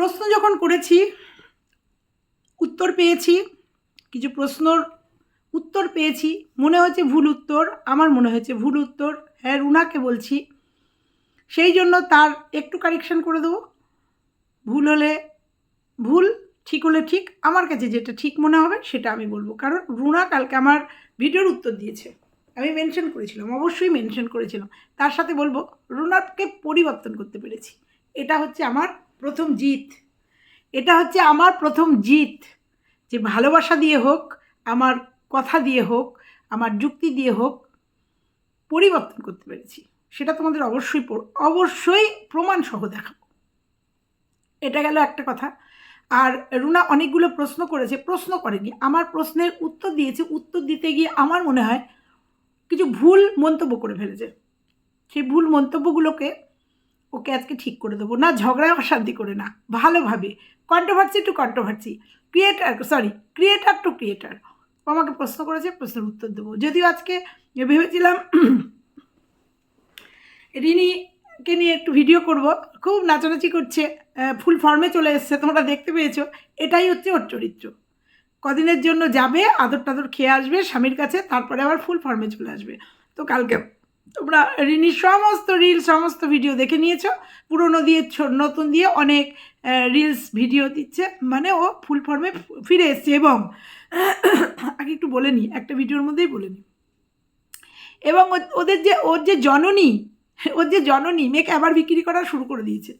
প্রশ্ন যখন করেছি, উত্তর পেয়েছি, কিছু প্রশ্নর উত্তর পেয়েছি, মনে হয়েছে ভুল উত্তর, আমার মনে হয়েছে ভুল উত্তর হ্যাঁ রুনাকে বলছি। সেই জন্য তার একটু কারেকশন করে দেবো। ভুল হলে ভুল, ঠিক হলে ঠিক, আমার কাছে যেটা ঠিক মনে হবে সেটা আমি বলব। কারণ রুনা কালকে আমার ভিডিওর উত্তর দিয়েছে। আমি মেনশন করেছিলাম, অবশ্যই মেনশন করেছিলাম। তার সাথে বলব, রুনাকে পরিবর্তন করতে পেরেছি। এটা হচ্ছে আমার প্রথম জিত। এটা হচ্ছে আমার প্রথম জিত। যে ভালোবাসা দিয়ে হোক, আমার কথা দিয়ে হোক, আমার যুক্তি দিয়ে হোক, পরিবর্তন করতে পেরেছি। সেটা তোমাদের অবশ্যই অবশ্যই প্রমাণ সহ দেখাবো। এটা গেল একটা কথা। আর রুনা অনেকগুলো প্রশ্ন করেছে, প্রশ্ন করেনি। আমার প্রশ্নের উত্তর দিয়েছে। উত্তর দিতে গিয়ে আমার মনে হয় কিছু ভুল মন্তব্য করে ফেলেছে। সেই ভুল মন্তব্যগুলোকে ওকে আজকে ঠিক করে দেবো। না ঝগড়া অশান্তি করে না। ভালোভাবে controversy to controversy creator sorry creator to creator ও আমাকে প্রশ্ন করেছে, প্রশ্নের উত্তর দেবো। যদিও আজকে ভেবেছিলাম রিনিকে নিয়ে একটু ভিডিও করব। খুব নাচানাচি করছে ফুল ফর্মে চলে এসছে, তোমরা দেখতে পেয়েছ। এটাই হচ্ছে ওর চরিত্র। কদিনের জন্য যাবে আদর টাদর খেয়ে আসবে স্বামীর কাছে, তারপরে আবার ফুল ফর্মে চলে আসবে। তো কালকে তোমরা রিনির সমস্ত রিল সমস্ত ভিডিও দেখে নিয়েছো। পুরনো দিয়ে নতুন দিয়ে অনেক রিলস ভিডিও দিচ্ছে। মানে ও ফুল ফর্মে ফিরে এসছে এবং আগে একটু বলে নিই একটা ভিডিওর মধ্যেই বলে নিই এবং ওদের যে, ওর যে জননী, ওর যে জননী, মেয়েকে আবার বিক্রি করা শুরু করে দিয়েছে।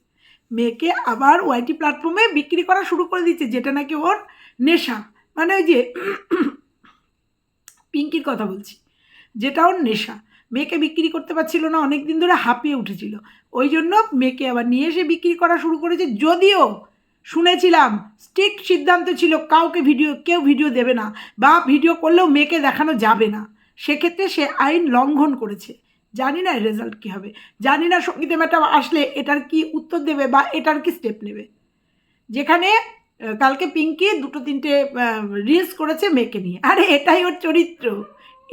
মেয়েকে আবার ওয়াইটি প্ল্যাটফর্মে বিক্রি করা শুরু করে দিয়েছে, যেটা নাকি ওর নেশা। মানে ওই যে পিঙ্কির কথা বলছি, যেটা ওর নেশা। মেয়েকে বিক্রি করতে পারছিল না অনেক দিন ধরে হাঁপিয়ে উঠেছিল। ওই জন্য মেয়েকে আবার নিয়ে এসে বিক্রি করা শুরু করেছে। যদিও শুনেছিলাম স্ট্রিক্ট সিদ্ধান্ত ছিল কাউকে ভিডিও, কেউ ভিডিও দেবে না বা ভিডিও করলেও মেয়েকে দেখানো যাবে না। সেক্ষেত্রে সে আইন লঙ্ঘন করেছে। জানি না রেজাল্ট কী হবে। জানি না সঙ্গীতে ম্যাডাম আসলে এটার কি উত্তর দেবে বা এটার কি স্টেপ নেবে। যেখানে কালকে পিঙ্কি দুটো তিনটে রিলস করেছে মেয়েকে নিয়ে। আরে, এটাই ওর চরিত্র।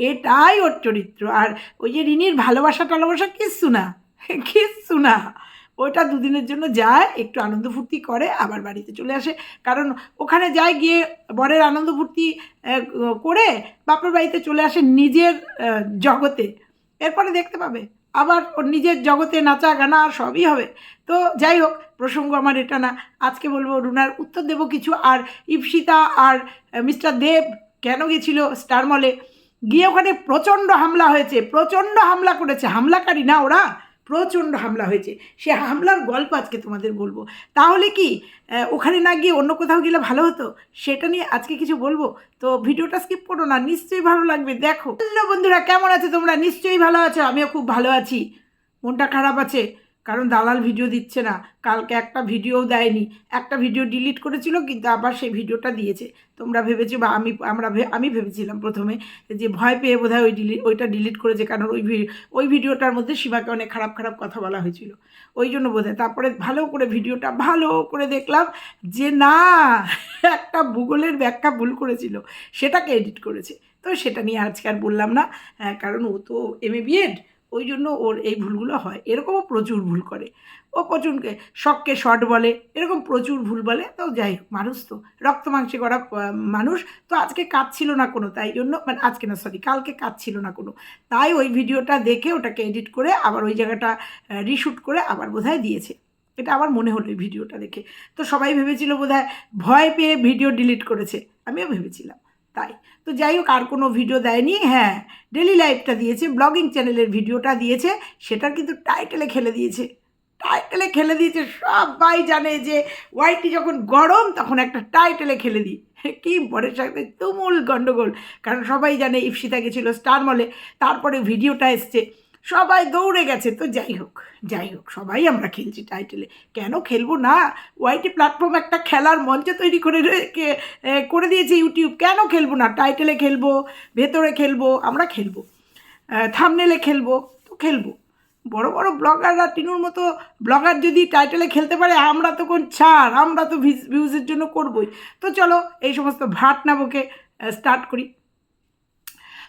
এটাই ওর চরিত্র। আর ওই যে রিনির ভালোবাসা টালোবাসা কিচ্ছু না কিচ্ছু না। ওইটা দুদিনের জন্য যায়, একটু আনন্দ ফুর্তি করে, আবার বাড়িতে চলে আসে। কারণ ওখানে যায় গিয়ে বরের আনন্দ ফুর্তি করে বাপের বাড়িতে চলে আসে নিজের জগতে। এরপরে দেখতে পাবে, আবার ওর নিজের জগতে নাচা গানা সবই হবে। তো যাই হোক, প্রসঙ্গ আমার এটা না। আজকে বলব, রুনার উত্তর দেব কিছু। আর ইপসিতা আর মিস্টার দেব কেন গেছিল স্টার মলে? গিয়ে ওখানে প্রচণ্ড হামলা হয়েছে, প্রচণ্ড হামলা করেছে। হামলাকারী না ওরা, প্রচণ্ড হামলা হয়েছে। সে হামলার গল্প আজকে তোমাদের বলব। তাহলে কি ওখানে না গিয়ে অন্য কোথাও গেলে ভালো হতো? সেটা নিয়ে আজকে কিছু বলব? তো ভিডিওটা স্কিপ করো না, নিশ্চয়ই ভালো লাগবে। দেখো। বন্ধুরা, কেমন আছে তোমরা? নিশ্চয়ই ভালো আছো, আমিও খুব ভালো আছি। মনটা খারাপ আছে। কারণ দালাল ভিডিও দিচ্ছে না। কালকে একটা ভিডিও দেয়নি। একটা ভিডিও ডিলিট করেছিল কিন্তু আবার সেই ভিডিওটা দিয়েছে। তোমরা ভেবেছো বা আমি আমরা আমি ভেবেছিলাম প্রথমে যে ভয় পেয়ে বোধহয় ওই ডিলিট ওইটা ডিলিট করেছে কারণ ওই ওই ভিডিওটার মধ্যে শিবাকে অনেক খারাপ খারাপ কথা বলা হয়েছিল। ওই জন্য বোধহয়। তারপরে ভালো করে ভিডিওটা ভালো করে দেখলাম যে না একটা ভূগোলের ব্যাখ্যা ভুল করেছিল। সেটাকে এডিট করেছে। তো সেটা নিয়ে আজকে আর বললাম না হ্যাঁ, কারণ ও তো এম এ বিএড ওই জন্য ওর এই ভুলগুলো হয়। এরকমও প্রচুর ভুল করে। ও প্রচুরকে শখকে শর্ট বলে, এরকম প্রচুর ভুল বলে। তো যাই হোক, মানুষ তো। রক্ত মাংসে করা মানুষ তো আজকে কাজ ছিল না কোনো, তাই জন্য মানে আজকে না সরি কালকে কাজ ছিল না কোনো। তাই ওই ভিডিওটা দেখে ওটাকে এডিট করে আবার ওই জায়গাটা রিশুট করে আবার বোধহয় দিয়েছে। এটা আমার মনে হলো ভিডিওটা দেখে। তো সবাই ভেবেছিল বোধহয় ভয় পেয়ে ভিডিও ডিলিট করেছে। আমিও ভেবেছিলাম। তাই। তো যাই হোক, আর কোনো ভিডিও দেয়নি হ্যাঁ ডেলি লাইফটা দিয়েছে ব্লগিং চ্যানেলের ভিডিওটা দিয়েছে, সেটার কিন্তু টাইটেলে খেলে দিয়েছে। টাইটেলে খেলে দিয়েছে, সবাই জানে যে ওয়াইটি যখন গরম, তখন একটা টাইটেলে খেলে দিই। কি বরের সাথে তুমুল গণ্ডগোল কারণ সবাই জানে ইপসিতা গেছিল স্টার মলে তারপরে ভিডিওটা এসছে। সবাই দৌড়ে গেছে। তো যাই হোক যাই হোক, সবাই আমরা খেলছি টাইটেলে কেন খেলব না? ওয়াইটি প্ল্যাটফর্ম একটা খেলার মঞ্চ তৈরি করে করে দিয়েছে ইউটিউব কেন খেলব না? টাইটেলে খেলব, ভেতরে খেলব, আমরা খেলব। থামনেলে খেলব, তো খেলব। বড় বড় ব্লগাররা টিনুর মতো ব্লগার যদি টাইটেলে খেলতে পারে, আমরা তো কোন ছাড়, আমরা তো ভিউজের জন্য করবই। তো চলো, এই সমস্ত ভাট নাবকে স্টার্ট করি।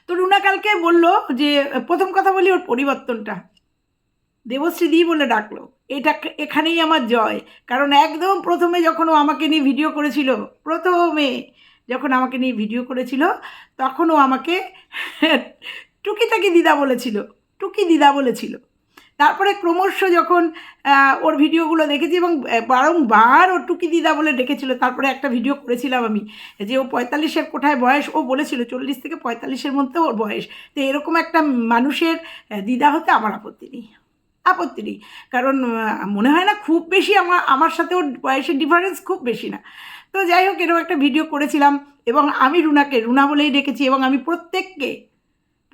তো রুনা কালকে বলল যে, প্রথম কথা বলি ওর পরিবর্তনটা। দেবশ্রী দি বলে ডাকলো, এটা এখানেই আমার জয়। কারণ একদম প্রথমে যখন ও আমাকে নিয়ে ভিডিও করেছিল, প্রথমে যখন আমাকে নিয়ে ভিডিও করেছিল, তখন ও আমাকে টুকিটাকি দিদা বলেছিল, টুকি দিদা বলেছিল। তারপরে ক্রমশ যখন ওর ভিডিওগুলো দেখেছি এবং বারংবার ওর টুকি দিদা বলে ডেকেছিল, তারপরে একটা ভিডিও করেছিলাম আমি, যে ও পঁয়তাল্লিশের কোঠায় বয়স, ও বলেছিল চল্লিশ থেকে পঁয়তাল্লিশের মধ্যে ওর বয়স। তো এরকম একটা মানুষের দিদা হতে আমার আপত্তি নেই। আপত্তি নেই। কারণ মনে হয় না খুব বেশি আমার আমার সাথে ওর বয়সের ডিফারেন্স খুব বেশি না। তো যাই হোক, এরকম একটা ভিডিও করেছিলাম এবং আমি রুনাকে, রুনা বলেই ডেকেছি এবং আমি প্রত্যেককে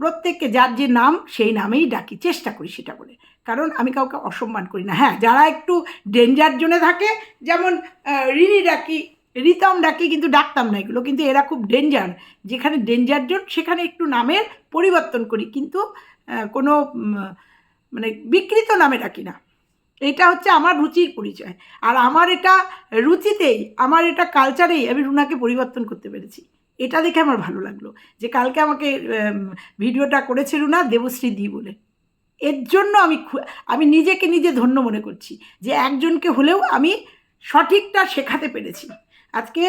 প্রত্যেককে যার যে নাম, সেই নামেই ডাকি, চেষ্টা করি সেটা বলে। কারণ আমি কাউকে অসম্মান করি না। হ্যাঁ যারা একটু ডেঞ্জার জোনে থাকে, যেমন রিনি ডাকি, রিতম ডাকি, কিন্তু ডাকতাম না এগুলো, কিন্তু এরা খুব ডেঞ্জার যেখানে ডেঞ্জার জোন সেখানে একটু নামের পরিবর্তন করি, কিন্তু কোনো মানে বিকৃত নামে ডাকি না। এটা হচ্ছে আমার রুচির পরিচয়। আর আমার এটা রুচিতেই, আমার এটা কালচারেই আমি রুনাকে পরিবর্তন করতে পেরেছি। এটা দেখে আমার ভালো লাগল যে কালকে আমাকে ভিডিওটা করেছিল না দেবশ্রী দি বলে। এর জন্য আমি আমি নিজেকে নিজে ধন্য মনে করছি যে একজনকে হলেও আমি সঠিকটা শেখাতে পেরেছি। আজকে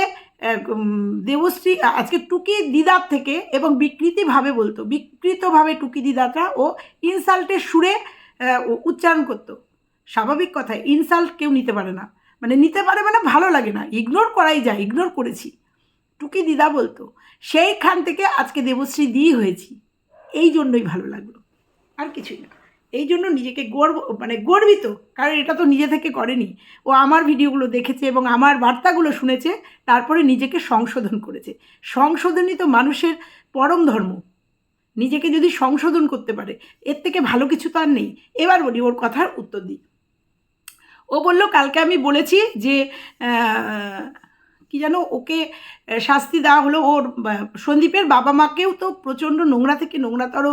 দেবশ্রী, আজকে টুকি দিদার থেকে এবং বিকৃতিভাবে বলতো, বিকৃতভাবে টুকি দিদাটা ও ইনসাল্টের সুরে উচ্চারণ করতো। স্বাভাবিক কথা ইনসাল্ট কেউ নিতে পারে না। মানে নিতে পারে মানে ভালো লাগে না। ইগনোর করাই যায়, ইগনোর করেছি। টুকি দিদা বলতো, সেইখান থেকে আজকে দেবশ্রী দি হয়েছি। এই জন্যই ভালো লাগল। আর কিছুই না। এই জন্য নিজেকে গর্ব মানে গর্বিত, কারণ এটা তো নিজে থেকে করেনি। ও আমার ভিডিওগুলো দেখেছে এবং আমার বার্তাগুলো শুনেছে, তারপরে নিজেকে সংশোধন করেছে। সংশোধনই তো মানুষের পরম ধর্ম। নিজেকে যদি সংশোধন করতে পারে, এর থেকে ভালো কিছু তো আর নেই। এবার বলি, ওর কথার উত্তর দিই। ও বলল, কালকে আমি বলেছি যে কি জানো, ওকে শাস্তি দেওয়া হলো। ওর সন্দীপের বাবা মাকেও তো প্রচণ্ড নোংরা থেকে নোংরাতর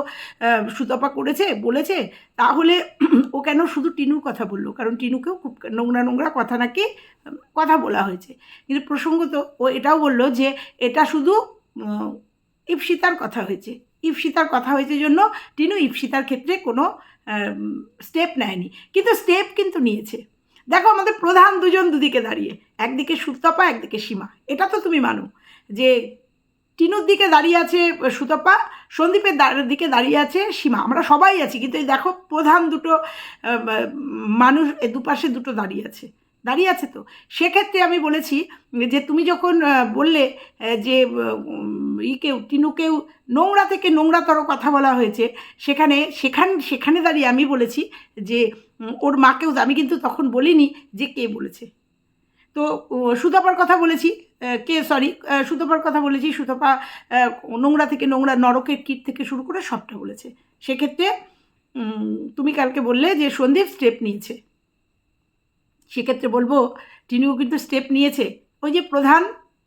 সুতপা করেছে, বলেছে। তাহলে ও কেন শুধু টিনুর কথা বলল? কারণ টিনুকেও খুব নোংরা নোংরা কথা নাকি কথা বলা হয়েছে। কিন্তু প্রসঙ্গত ও এটাও বলল যে, এটা শুধু ইপসিতার কথা হয়েছে। ইপসিতার কথা হয়েছে জন্য টিনু ইপসিতার ক্ষেত্রে কোনো স্টেপ নেয়নি। কিন্তু স্টেপ কিন্তু নিয়েছে। দেখো আমাদের প্রধান দুজন দুদিকে দাঁড়িয়ে, একদিকে সুতপা, একদিকে সীমা। এটা তো তুমি মানো। যে টিনুর দিকে দাঁড়িয়ে আছে সুতপা, সন্দীপের দিকে দাঁড়িয়ে আছে সীমা। আমরা সবাই আছি, কিন্তু এই দেখো প্রধান দুটো মানুষ এ দুপাশে দুটো দাঁড়িয়ে আছে। দাঁড়িয়ে আছে তো? সেক্ষেত্রে আমি বলেছি যে তুমি যখন বললে যে ইকেও টিনুকেও নোংরা থেকে নোংরাতর কথা বলা হয়েছে, সেখানে, সেখান, সেখানে দাঁড়িয়ে আমি বলেছি যে ওর মাকেও আমি কিন্তু তখন বলিনি যে কে বলেছে। তো সুতপার কথা বলেছি কে সরি সুতপার কথা বলেছি, সুতপা নোংরা থেকে নোংরা নরকের কীট থেকে শুরু করে সবটা বলেছে। সেক্ষেত্রে তুমি কালকে বললে যে সন্দীপ স্টেপ নিয়েছে। সেক্ষেত্রে বলব, টিনুও কিন্তু স্টেপ নিয়েছে। ওই যে প্রধান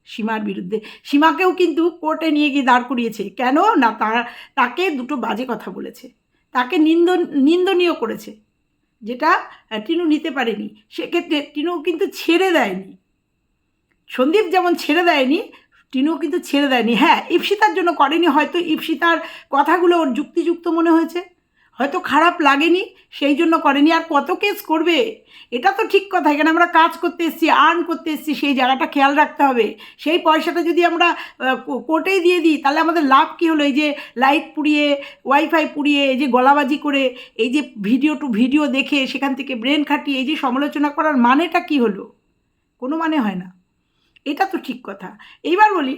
সীমার বিরুদ্ধে। সীমাকেও কিন্তু কোর্টে নিয়ে গিয়ে দাঁড় করিয়েছে। কেন? না তার তাকে দুটো বাজে কথা বলেছে। তাকে নিন্দ নিন্দনীয় করেছে। যেটা টিনু নিতে পারেনি। সেক্ষেত্রে টিনু কিন্তু ছেড়ে দেয়নি। সন্দীপ যেমন ছেড়ে দেয়নি, টিনুও কিন্তু ছেড়ে দেয়নি। হ্যাঁ ইপসিতার জন্য করেনি, হয়তো ইপসিতার কথাগুলো ওর যুক্তিযুক্ত মনে হয়েছে। হয়তো খারাপ লাগেনি, সেই জন্য করেনি। আর কত কেস করবে? এটা তো ঠিক কথা। এখানে আমরা কাজ করতে এসেছি আর্ন করতে এসেছি, সেই জায়গাটা খেয়াল রাখতে হবে। সেই পয়সাটা যদি আমরা কোর্টেই দিয়ে দিই, তাহলে আমাদের লাভ কী হলো? এই যে লাইট পুড়িয়ে ওয়াইফাই পুড়িয়ে, এই যে গলাবাজি করে, এই যে ভিডিও টু ভিডিও দেখে, সেখান থেকে ব্রেন খাটিয়ে, এই যে সমালোচনা করার মানেটা কি হলো? কোনো মানে হয় না। এটা তো ঠিক কথা। এইবার বলি,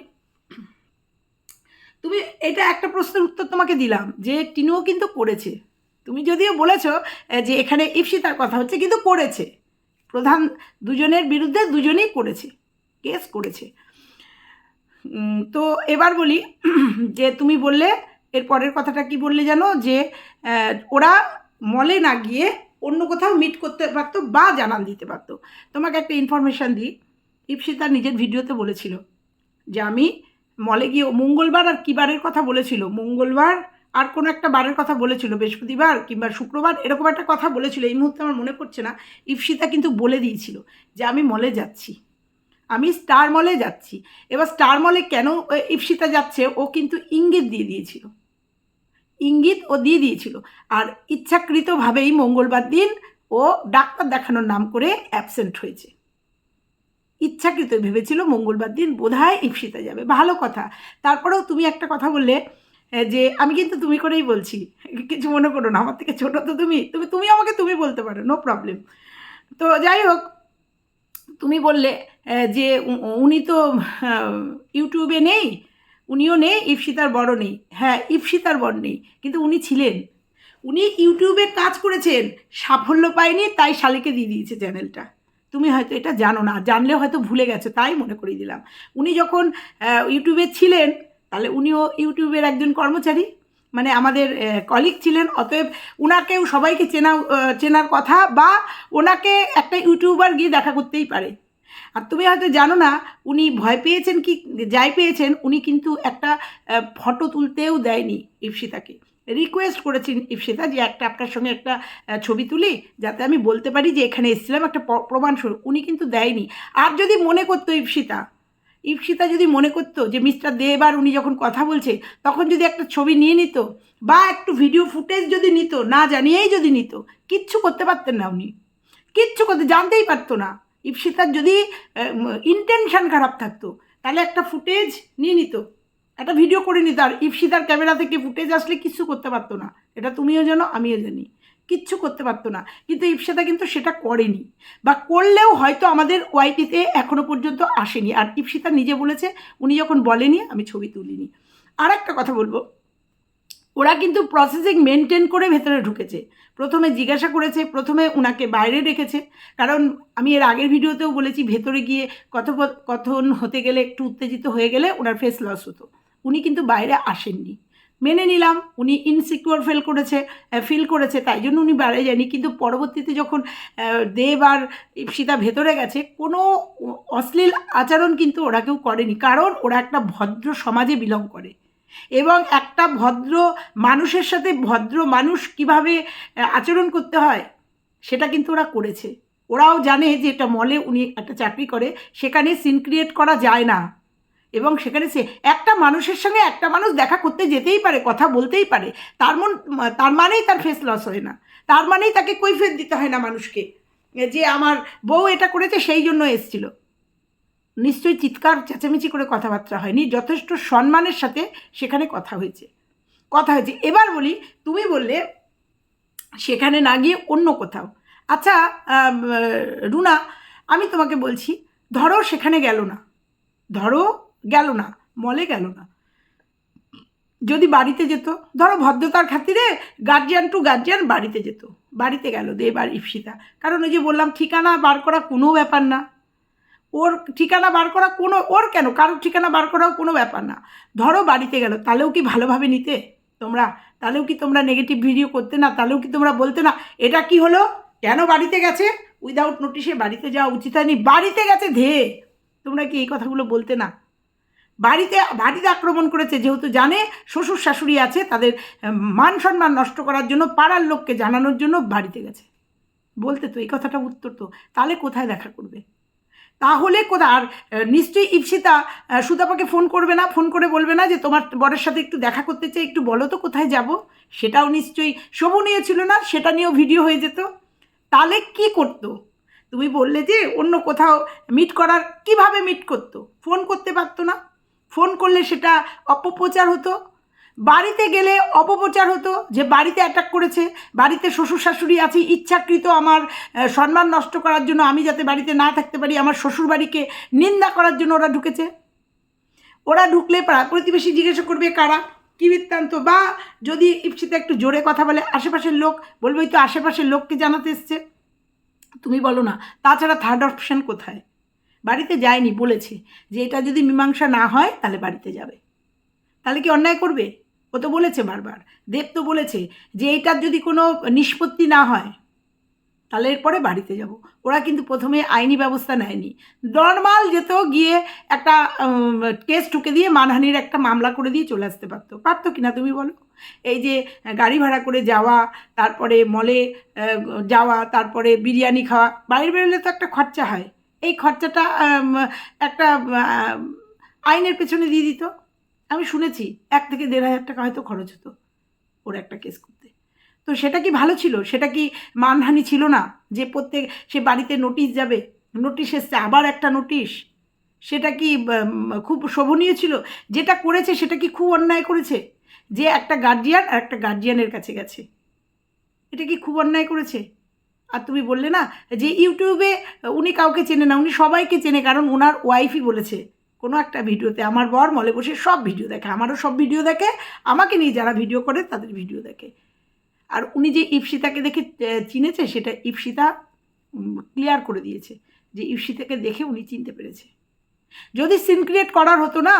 তুমি, এটা একটা প্রশ্নের উত্তর তোমাকে দিলাম, যে টিনুও কিন্তু করেছে। তুমি যদিও বলেছ যে এখানে ইপসিতার কথা হচ্ছে, কিন্তু করেছে। প্রধান দুজনের বিরুদ্ধে দুজনেই করেছে, কেস করেছে। তো এবার বলি, যে তুমি বললে, এর পরের কথাটা কি বললে জানো? যে ওরা মলে না গিয়ে অন্য কোথাও মিট করতে পারতো বা জানান দিতে পারতো। তোমাকে একটা ইনফরমেশান দিই ইপসিতা নিজের ভিডিওতে বলেছিল যে, আমি মলে গিয়ে মঙ্গলবার আর কী বারের কথা বলেছিল। মঙ্গলবার আর কোনো একটা বারের কথা বলেছিল, বৃহস্পতিবার কিংবা শুক্রবার, এরকম একটা কথা বলেছিল, এই মুহূর্তে আমার মনে পড়ছে না ইপসিতা কিন্তু বলে দিয়েছিল যে আমি মলে যাচ্ছি। আমি স্টার মলে যাচ্ছি। এবার স্টার মলে কেন ইপসিতা যাচ্ছে, ও কিন্তু ইঙ্গিত দিয়ে দিয়েছিল। ইঙ্গিত ও দিয়ে দিয়েছিল। আর ইচ্ছাকৃতভাবেই মঙ্গলবার দিন ও ডাক্তার দেখানোর নাম করে অ্যাবসেন্ট হয়েছে। ইচ্ছাকৃত ভেবেছিল মঙ্গলবার দিন বোধহয় ইপসিতা যাবে। ভালো কথা। তারপরেও তুমি একটা কথা বললে যে আমি কিন্তু তুমি করেই বলছি। কিছু মনে করো না, আমার থেকে ছোটো তো তুমি তুমি তুমি আমাকে তুমি বলতে পারো নো প্রবলেম তো যাই হোক, তুমি বললে যে উনি তো ইউটিউবে নেই, উনিও নেই ইপসিতার বড় নেই। হ্যাঁ ইপসিতার বড় নেই, কিন্তু উনি ছিলেন। উনি ইউটিউবে কাজ করেছেন, সাফল্য পায়নি, তাই শালিকে দিয়ে দিয়েছে চ্যানেলটা। তুমি হয়তো এটা জানো না, জানলে হয়তো ভুলে গেছো, তাই মনে করিয়ে দিলাম। উনি যখন ইউটিউবে ছিলেন তাহলে উনিও ইউটিউবের একজন কর্মচারী। মানে আমাদের কলিগ ছিলেন, অতএব ওনাকেও সবাইকে চেনা চেনার কথা বা ওনাকে একটা ইউটিউবার গিয়ে দেখা করতেই পারে। আর তুমি হয়তো জানো না, উনি ভয় পেয়েছেন কি, যাই পেয়েছেন, উনি কিন্তু একটা ফটো তুলতেও দেয়নি ইপসিতাকে। রিকোয়েস্ট করেছেন ইপসিতা যে একটা আপনার সঙ্গে একটা ছবি তুলি, যাতে আমি বলতে পারি যে এখানে এসেছিলাম, একটা প- প্রমাণস্বরূপ উনি কিন্তু দেয়নি। আর যদি মনে করতো ইপসিতা ইপসিতা যদি মনে করতো যে মিস্টার দেব আর উনি যখন কথা বলছে, তখন যদি একটা ছবি নিয়ে নিত বা একটু ভিডিও ফুটেজ যদি নিত, না জানিয়েই যদি নিত, কিচ্ছু করতে পারতেন না উনি। কিচ্ছু করতে, জানতেই পারতো না। ইপসিতার যদি ইন্টেনশন খারাপ থাকতো, তাহলে একটা ফুটেজ নিয়ে নিত, একটা ভিডিও করে নিত। আর ইপসিতার ক্যামেরা থেকে ফুটেজ আসলে কিচ্ছু করতে পারতো না। এটা তুমিও জানো, আমিও জানি। কিচ্ছু করতে পারতো না। কিন্তু ইপসিতা কিন্তু সেটা করেনি। বা করলেও হয়তো আমাদের ওয়াইটিতে এখনও পর্যন্ত আসেনি। আর ইপসিতা নিজে বলেছে, উনি যখন বলেনি, আমি ছবি তুলিনি। আর একটা কথা বলব। ওরা কিন্তু প্রসেসিং মেনটেন করে ভেতরে ঢুকেছে। প্রথমে জিজ্ঞাসা করেছে, প্রথমে ওনাকে বাইরে রেখেছে। কারণ আমি এর আগের ভিডিওতেও বলেছি, ভেতরে গিয়ে কথোপকথন হতে গেলে, একটু উত্তেজিত হয়ে গেলে ওনার ফেস লস হতো। উনি কিন্তু বাইরে আসেননি। মেনে নিলাম, উনি ইনসিকিউর ফিল করেছে ফিল করেছে, তাই জন্য উনি বাইরে যায়নি। কিন্তু পরবর্তীতে যখন দেব আর ইপসিতা ভেতরে গেছে, কোনো অশ্লীল আচরণ কিন্তু ওরা কেউ করেনি। কারণ ওরা একটা ভদ্র সমাজে বিলং করে। এবং একটা ভদ্র মানুষের সাথে ভদ্র মানুষ কীভাবে আচরণ করতে হয়, সেটা কিন্তু ওরা করেছে। ওরাও জানে যে এটা মলে উনি একটা চাকরি করে, সেখানে সিন ক্রিয়েট করা যায় না। এবং সেখানে সে একটা মানুষের সঙ্গে একটা মানুষ দেখা করতে যেতেই পারে, কথা বলতেই পারে। তার মন, তার মানেই তার ফেস লস হয় না। তার মানেই তাকে কৈফিয়ত দিতে হয় না মানুষকে। যে আমার বউ এটা করেছে সেই জন্য এসছিল। নিশ্চয়ই চিৎকার, চেঁচামেচি করে কথাবার্তা হয়নি। যথেষ্ট সম্মানের সাথে সেখানে কথা হয়েছে। কথা হয়েছে। এবার বলি, তুমি বললে সেখানে না গিয়ে অন্য কোথাও। আচ্ছা রুনা, আমি তোমাকে বলছি, ধরো সেখানে গেল না। ধরো গেল না মলে গেল না। যদি বাড়িতে যেত, ধরো ভদ্রতার খাতিরে গার্জিয়ান টু গার্জিয়ান বাড়িতে যেত, বাড়িতে গেল দেব আর ইপসিতা কারণ ওই যে বললাম, ঠিকানা বার করা কোনো ব্যাপার না। ওর ঠিকানা বার করা কোনো, ওর কেন? কারোর ঠিকানা বার করাও কোনো ব্যাপার না। ধরো বাড়িতে গেল, তাহলেও কি ভালোভাবে নিতে তোমরা? তাহলেও কি তোমরা নেগেটিভ ভিডিও করতে না? তাহলেও কি তোমরা বলতে না? এটা কি হলো? কেন বাড়িতে গেছে? উইদাউট নোটিশে বাড়িতে যাওয়া উচিত হয়নি। বাড়িতে গেছে ধে। তোমরা কি এই কথাগুলো বলতে না? বাড়িতে বাড়িতে আক্রমণ করেছে, যেহেতু জানে শ্বশুর শাশুড়ি আছে, তাদের মান সম্মান নষ্ট করার জন্য, পাড়ার লোককে জানানোর জন্য বাড়িতে গেছে। বলতে তো এই কথাটা উত্তর তো, তাহলে কোথায় দেখা করবে? তাহলে কোথা, আর নিশ্চয়ই ইপসিতা সুতাপাকে ফোন করবে না, ফোন করে বলবে না যে তোমার বরের সাথে একটু দেখা করতে চাই, একটু বলো তো কোথায় যাব? সেটাও নিশ্চয়ই শোভনীয় ছিল না, সেটা নিয়েও ভিডিও হয়ে যেত। তাহলে কি করতো? তুমি বললে যে অন্য কোথাও মিট করার, কীভাবে মিট করতো? ফোন করতে পারতো না। ফোন করলে সেটা অপপ্রচার হতো। বাড়িতে গেলে অপপ্রচার হতো যে বাড়িতে অ্যাটাক করেছে, বাড়িতে শ্বশুর শাশুড়ি আছে, ইচ্ছাকৃত আমার সম্মান নষ্ট করার জন্য আমি যাতে বাড়িতে না থাকতে পারি, আমার শ্বশুর বাড়িকে নিন্দা করার জন্য ওরা ঢুকেছে। ওরা ঢুকলে পাড়া প্রতিবেশী জিজ্ঞাসা করবে কারা? কী বৃত্তান্ত? বা যদি ইপসিতে একটু জোরে কথা বলে, আশেপাশের লোক বলবে তো আশেপাশের লোককে জানাতে এসছে। তুমি বলো না, তাছাড়া থার্ড অপশন কোথায়? বাড়িতে যায়নি, বলেছে যে এটা যদি মীমাংসা না হয়, তাহলে বাড়িতে যাবে। তাহলে কি অন্যায় করবে? ও তো বলেছে বারবার। দেব তো বলেছে যে এটার যদি কোনো নিষ্পত্তি না হয়, তাহলে এরপরে বাড়িতে যাব। ওরা কিন্তু প্রথমে আইনি ব্যবস্থা নেয়নি। নর্মাল যেত গিয়ে একটা কেস ঠুকে দিয়ে মানহানির একটা মামলা করে দিয়ে চলে আসতে পারতো। পারতো কিনা তুমি বলো? এই যে গাড়ি ভাড়া করে যাওয়া, তারপরে মলে যাওয়া, তারপরে বিরিয়ানি খাওয়া বাইরে বেরোলে তো একটা খরচা হয়। এই খরচাটা একটা আইনের পেছনে দিয়ে দিত। আমি শুনেছি, এক থেকে দেড় হাজার টাকা হয়তো খরচ হতো ওর একটা কেস করতে। তো সেটা কি ভালো ছিল? সেটা কি মানহানি ছিল না? যে প্রত্যেক, সে বাড়িতে নোটিশ যাবে, নোটিশ এসছে, আবার একটা নোটিশ? সেটা কি খুব শোভনীয় ছিল? যেটা করেছে, সেটা কি খুব অন্যায় করেছে? যে একটা গার্জিয়ান আর একটা গার্জিয়ানের কাছে গেছে। এটা কি খুব অন্যায় করেছে? আর তুমি বললে না যে ইউটিউবে উনি কাউকে চেনে না, উনি সবাইকে চেনে, কারণ ওনার ওয়াইফই বলেছে, কোনো একটা ভিডিওতে আমার বর মলে বসে সব ভিডিও দেখে, আমারও সব ভিডিও দেখে, আমাকে নিয়ে যারা ভিডিও করে তাদের ভিডিও দেখে। আর উনি যে ইপসিতাকে দেখে চিনেছে, সেটা ইপসিতা ক্লিয়ার করে দিয়েছে যে ইপসিতাকে দেখে উনি চিনতে পেরেছে। যদি সিন ক্রিয়েট করার হতো না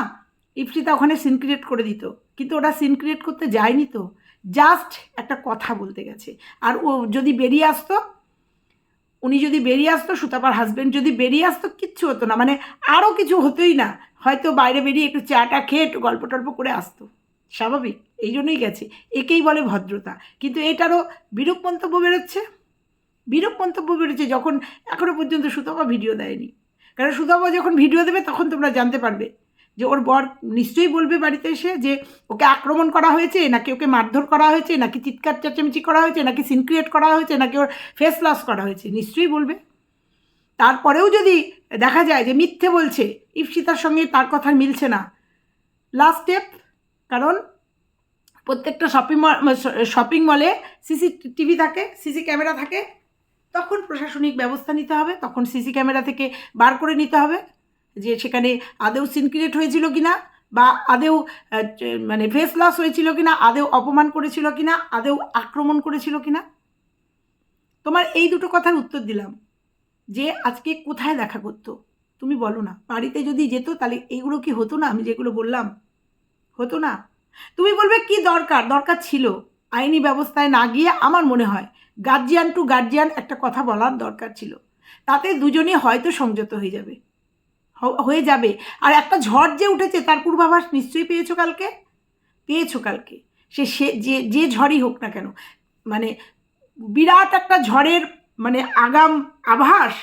ইপসিতা ওখানে সিন ক্রিয়েট করে দিত, কিন্তু ওরা সিন ক্রিয়েট করতে যায়নি তো জাস্ট একটা কথা বলতে গেছে। আর ও যদি বেরিয়ে আসতো উনি যদি বেরিয়ে আসতো, সুতাপার হাজব্যান্ড যদি বেরিয়ে আসতো, কিচ্ছু হতো না। মানে আরও কিছু হতোই না। হয়তো বাইরে বেরিয়ে একটু চাটা খেয়ে একটু গল্প টল্প করে আসতো। স্বাভাবিক, এই জন্যই গেছে। একেই বলে ভদ্রতা। কিন্তু এটারও বিরূপ মন্তব্য বেরোচ্ছে। বিরূপ মন্তব্য বেরোচ্ছে যখন এখনও পর্যন্ত সুতপা ভিডিও দেয়নি। কারণ সুতপা যখন ভিডিও দেবে, তখন তোমরা জানতে পারবে। যে ওর বর নিশ্চয়ই বলবে বাড়িতে এসে যে ওকে আক্রমণ করা হয়েছে, নাকি ওকে মারধর করা হয়েছে, নাকি চিৎকার চেঁচামেচি করা হয়েছে, নাকি সিন ক্রিয়েট করা হয়েছে, নাকি ওর ফেস লস করা হয়েছে, নিশ্চয়ই বলবে। তারপরেও যদি দেখা যায় যে মিথ্যে বলছে ইপসিতার সঙ্গে তার কথা মিলছে না। লাস্ট স্টেপ কারণ প্রত্যেকটা শপিং মল শপিং মলে সিসি টিভি থাকে সিসি ক্যামেরা থাকে, তখন প্রশাসনিক ব্যবস্থা নিতে হবে, তখন সিসি ক্যামেরা থেকে বার করে নিতে হবে। যে সেখানে আদেও সিন ক্রিয়েট হয়েছিল কি না বা আদেও মানে ফেস লস হয়েছিল কি না আদেও অপমান করেছিল কি না আদেও আক্রমণ করেছিল কি না তোমার এই দুটো কথার উত্তর দিলাম, যে আজকে কোথায় দেখা করতো। তুমি বলো না, বাড়িতে যদি যেত তাহলে এইগুলো কি হতো না? আমি যেগুলো বললাম, হতো না? তুমি বলবে কি দরকার? দরকার ছিল। আইনি ব্যবস্থায় না গিয়ে আমার মনে হয় গার্জিয়ান টু গার্জিয়ান একটা কথা বলার দরকার ছিল। তাতে দুজনই হয়তো সংযত হয়ে যাবে। হয়ে যাবে। আর একটা ঝড় যে উঠেছে, তার পূর্বাভাস নিশ্চয়ই পেয়েছ কালকে? পেয়েছ কালকে। সে সে, যে যে ঝড়ই হোক না কেন মানে বিরাট একটা ঝড়ের মানে আগাম আভাস,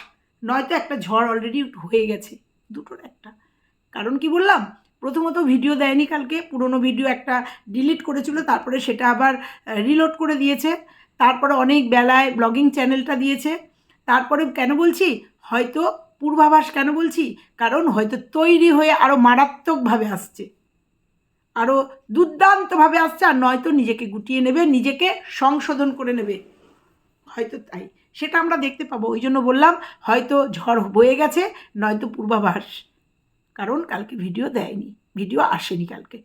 নয়তো একটা ঝড় অলরেডি হয়ে গেছে, দুটোর একটা। কারণ কি বললাম? প্রথমত ভিডিও দেয়নি কালকে, পুরনো ভিডিও একটা ডিলিট করেছিল, তারপরে সেটা আবার রিলোড করে দিয়েছে। তারপরে অনেক বেলায় ব্লগিং চ্যানেলটা দিয়েছে। তারপরে কেন বলছি? হয়তো পূর্বাভাস কেন বলছি? কারণ হয়তো তৈরি হয়ে আরও মারাত্মকভাবে আসছে। আরও দুর্দান্তভাবে আসছে আর নয়তো নিজেকে গুটিয়ে নেবে, নিজেকে সংশোধন করে নেবে। হয়তো তাই। সেটা আমরা দেখতে পাবো। ওই জন্য বললাম, হয়তো ঝড় বয়ে গেছে, নয়তো পূর্বাভাস। কারণ কালকে ভিডিও দেয়নি। ভিডিও আসেনি কালকে।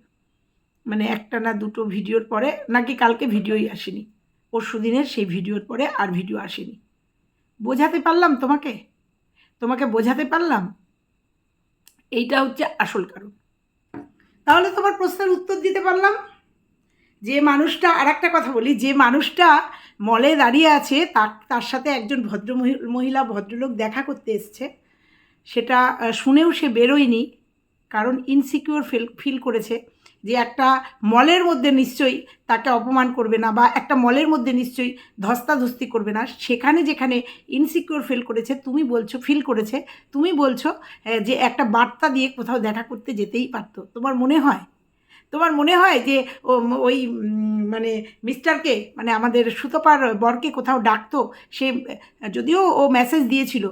মানে একটা না দুটো ভিডিওর পরে, নাকি কালকে ভিডিওই আসেনি। পরশু দিনের সেই ভিডিওর পরে আর ভিডিও আসেনি। বোঝাতে পারলাম তোমাকে? তোমাকে বোঝাতে পারলাম? এইটা হচ্ছে আসল কারণ। তাহলে তোমার প্রশ্নের উত্তর দিতে পারলাম? যে মানুষটা আর একটা কথা বলি, যে মানুষটা মলে দাঁড়িয়ে আছে, তার তার সাথে একজন ভদ্র মহিলা ভদ্রলোক দেখা করতে এসছে। সেটা শুনেও সে বেরোয়নি, কারণ ইনসিকিউর ফিল ফিল করেছে। যে একটা মলের মধ্যে নিশ্চয়ই তাকে অপমান করবে না বা একটা মলের মধ্যে নিশ্চয়ই ধস্তাধস্তি করবে না। সেখানে যেখানে ইনসিকিউর ফিল করেছে, তুমি বলছো ফিল করেছে, তুমি বলছো যে একটা বার্তা দিয়ে কোথাও দেখা করতে যেতেই পারতো। তোমার মনে হয়? তোমার মনে হয় যে ওই মানে মিস্টারকে মানে আমাদের সুতপার বরকে কোথাও ডাকতো? সে, যদিও ও মেসেজ দিয়েছিল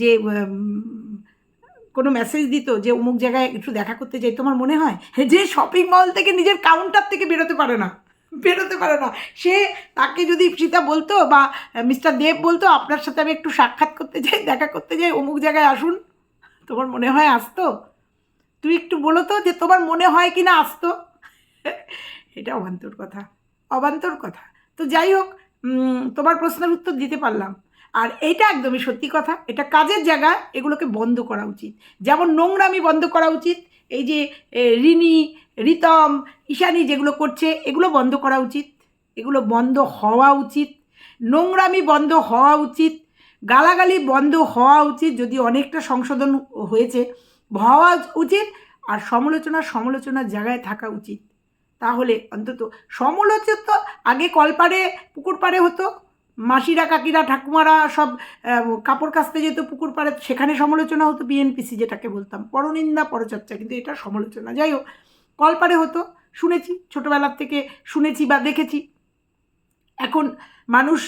যে কোনো মেসেজ দিত যে অমুক জায়গায় একটু দেখা করতে যাই, তোমার মনে হয়? যে শপিং মল থেকে নিজের কাউন্টার থেকে বেরোতে পারে না। বেরোতে পারে না। সে তাকে যদি সীতা বলতো বা মিস্টার দেব বলতো, আপনার সাথে আমি একটু সাক্ষাৎ করতে যাই, দেখা করতে যাই, অমুক জায়গায় আসুন। তোমার মনে হয় আসতো? তুই একটু বলো তো যে তোমার মনে হয় কি না আসতো? এটা অবান্তর কথা। অবান্তর কথা। তো যাই হোক তোমার প্রশ্নের উত্তর দিতে পারলাম। আর এইটা একদমই সত্যি কথা, এটা কাজের জায়গা, এগুলোকে বন্ধ করা উচিত। যেমন নোংরামি বন্ধ করা উচিত, এই যে রিনি, রিতম, ঈশানি যেগুলো করছে, এগুলো বন্ধ করা উচিত। এগুলো বন্ধ হওয়া উচিত। নোংরামি বন্ধ হওয়া উচিত। গালাগালি বন্ধ হওয়া উচিত, যদি অনেকটা সংশোধন হয়েছে, হওয়া উচিত আর সমালোচনা সমালোচনার জায়গায় থাকা উচিত। তাহলে অন্তত সমালোচনা তো আগে কলপাড়ে, পুকুর পাড়ে হতো মাসিরা, কাকিরা, ঠাকুমারা সব কাপড় কাচতে যেত পুকুর পাড়ে, সেখানে সমালোচনা হতো বিএনপিসি যেটাকে বলতাম। পরনিন্দা, পরচর্চা, কিন্তু এটা সমালোচনা। যাই হোক কলপারে হতো, শুনেছি, ছোটোবেলার থেকে শুনেছি বা দেখেছি। এখন মানুষ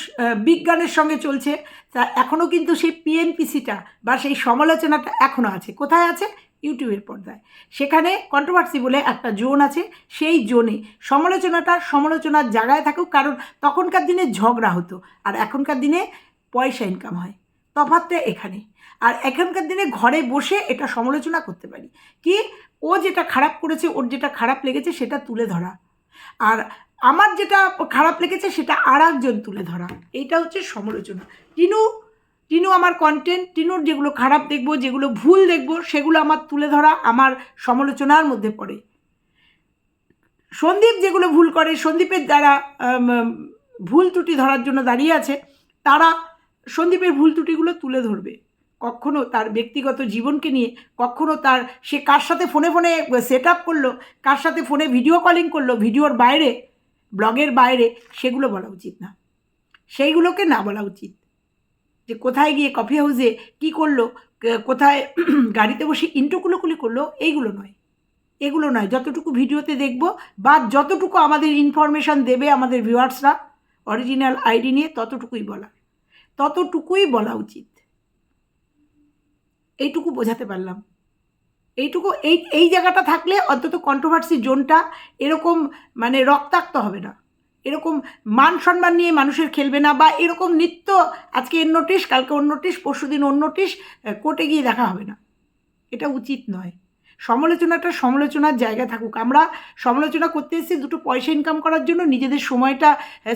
বিজ্ঞানের সঙ্গে চলছে, তা এখনও কিন্তু সেই পিএনপিসিটা বা সেই সমালোচনাটা এখনও আছে। কোথায় আছে? ইউটিউবের পর্দায়। সেখানে কন্ট্রোভার্সি বলে একটা জোন আছে, সেই জোনে সমালোচনাটা সমালোচনার জায়গায় থাকুক, কারণ তখনকার দিনে ঝগড়া হতো, আর এখনকার দিনে পয়সা ইনকাম হয়। তফাৎটা এখানে। আর এখনকার দিনে ঘরে বসে এটা সমালোচনা করতে পারি। কি? ও যেটা খারাপ করেছে, ওর যেটা খারাপ লেগেছে সেটা তুলে ধরা। আর আমার যেটা খারাপ লেগেছে সেটা আর একজন তুলে ধরা। এইটা হচ্ছে সমালোচনা। টিনু টিনু আমার কন্টেন্ট টিনুর যেগুলো খারাপ দেখব, যেগুলো ভুল দেখব, সেগুলো আমার তুলে ধরা আমার সমালোচনার মধ্যে পড়ে। সন্দীপ যেগুলো ভুল করে, সন্দীপের দ্বারা ভুল ত্রুটি ধরার জন্য দাঁড়িয়ে আছে, তারা সন্দীপের ভুল ত্রুটিগুলো তুলে ধরবে। কখনো তার ব্যক্তিগত জীবনকে নিয়ে, কখনো তার, সে কার সাথে ফোনে ফোনে সেট আপ করল, কার সাথে ফোনে ভিডিও কলিং করল ভিডিওর বাইরে ব্লগের বাইরে, সেগুলো বলা উচিত না। সেইগুলোকে না বলা উচিত। যে কোথায় গিয়ে কফি হাউসে কী করল কোথায় গাড়িতে বসে ইন্টুকুলোকুলি করল, এইগুলো নয়। এগুলো নয়। যতটুকু ভিডিওতে দেখব বা যতটুকু আমাদের ইনফরমেশান দেবে আমাদের ভিউয়ার্সরা অরিজিনাল আইডি নিয়ে ততটুকুই বলা ততটুকুই বলা উচিত। এইটুকু বোঝাতে পারলাম। এইটুকু, এই এই জায়গাটা থাকলে অন্তত কন্ট্রোভার্সি জোনটা এরকম মানে রক্তাক্ত হবে না। এরকম মান সম্মান নিয়ে মানুষের খেলবে না বা এরকম নিত্য আজকে এর নোটিশ, কালকে অন্য নোটিশ পরশু দিন অন্য নোটিশ কোর্টে গিয়ে দেখা হবে না। এটা উচিত নয়। সমালোচনাটা সমালোচনার জায়গা থাকুক। আমরা সমালোচনা করতে এসেছি, দুটো পয়সা ইনকাম করার জন্য, নিজেদের সময়টা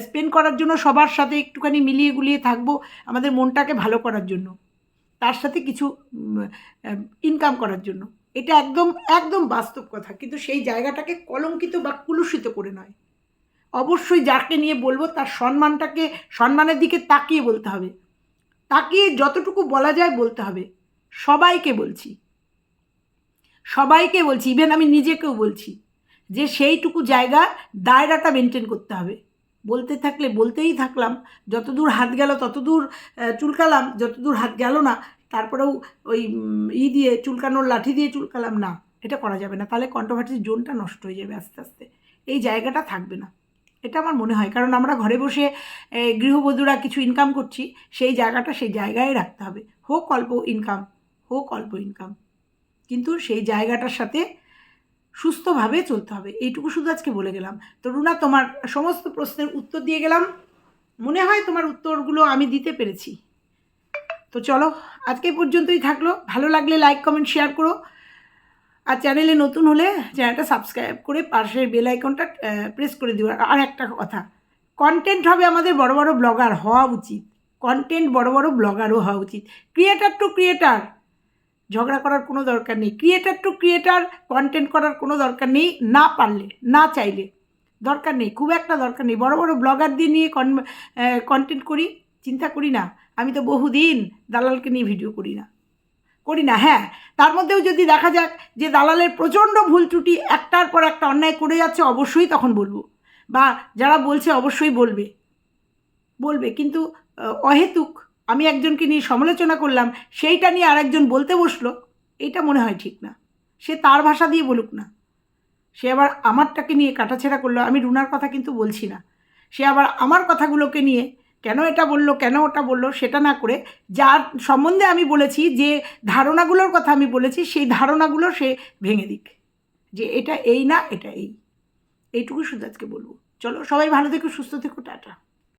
স্পেন্ড করার জন্য, সবার সাথে একটুখানি মিলিয়ে গুলিয়ে থাকব আমাদের মনটাকে ভালো করার জন্য। তার সাথে কিছু ইনকাম করার জন্য। এটা একদম একদম বাস্তব কথা। কিন্তু সেই জায়গাটাকে কলঙ্কিত বা কুলুষিত করে নয়। অবশ্যই যাকে নিয়ে বলব, তার সম্মানটাকে, সম্মানের দিকে তাকিয়ে বলতে হবে। তাকিয়ে যতটুকু বলা যায় বলতে হবে। সবাইকে বলছি। সবাইকে বলছি ইভেন আমি নিজেকেও বলছি, যে সেইটুকু জায়গা, দায়রাটা মেনটেন করতে হবে। বলতে থাকলে বলতেই থাকলাম, যতদূর হাত গেল ততদূর চুলকালাম, যতদূর হাত গেল না, তারপরেও ওই ই দিয়ে চুলকানোর লাঠি দিয়ে চুলকালাম, না, এটা করা যাবে না। তাহলে কন্ট্রোভার্সির জোনটা নষ্ট হয়ে যাবে আস্তে আস্তে। এই জায়গাটা থাকবে না। এটা আমার মনে হয়। কারণ আমরা ঘরে বসে গৃহবধূরা কিছু ইনকাম করছি, সেই জায়গাটা সেই জায়গায় রাখতে হবে। হোক অল্প ইনকাম হোক অল্প ইনকাম কিন্তু সেই জায়গাটার সাথে সুস্থভাবে চলতে হবে। এইটুকু শুধু আজকে বলে গেলাম। তো রুনা, তোমার সমস্ত প্রশ্নের উত্তর দিয়ে গেলাম। মনে হয় তোমার উত্তরগুলো আমি দিতে পেরেছি। তো চলো, আজকে পর্যন্তই থাকল। ভালো লাগলে লাইক কমেন্ট শেয়ার করো। আর চ্যানেলে নতুন হলে চ্যানেলটা সাবস্ক্রাইব করে পাশের বেল আইকনটা প্রেস করে দিও। আর একটা কথা কন্টেন্ট হবে আমাদের বড় বড় ব্লগার হওয়া উচিত। কন্টেন্ট বড় বড় ব্লগারও হওয়া উচিত। ক্রিয়েটার টু ক্রিয়েটার ঝগড়া করার কোনো দরকার নেই। ক্রিয়েটার টু ক্রিয়েটার কন্টেন্ট করার কোনো দরকার নেই, না পারলে, না চাইলে। দরকার নেই, খুব একটা দরকার নেই। বড় বড় ব্লগার দিয়ে নিয়ে কন্টেন্ট করি, চিন্তা করি না। আমি তো বহুদিন দালালকে নিয়ে ভিডিও করি না। করি না হ্যাঁ। তার মধ্যেও যদি দেখা যাক যে দালালের প্রচণ্ড ভুল ত্রুটি একটার পর একটা অন্যায় করে যাচ্ছে, অবশ্যই তখন বলব। বা যারা বলছে অবশ্যই বলবে। বলবে, কিন্তু অহেতুক আমি একজনকে নিয়ে সমালোচনা করলাম, সেইটা নিয়ে আরেকজন বলতে বসল এইটা মনে হয় ঠিক না। সে তার ভাষা দিয়ে বলুক না। সে আবার আমারটাকে নিয়ে কাটাছেড়া করল, আমি রুনার কথা কিন্তু বলছি না। সে আবার আমার কথাগুলোকে নিয়ে কেন এটা বলল, কেন ওটা বলল, সেটা না করে যার সম্বন্ধে আমি বলেছি, যে ধারণাগুলোর কথা আমি বলেছি, সেই ধারণাগুলো সে ভেঙে দিক। যে এটা এই না, এটা এই। এইটুকু শুধু আজকে বলব। চলো, সবাই ভালো থেকো, সুস্থ থেকো, টাটা।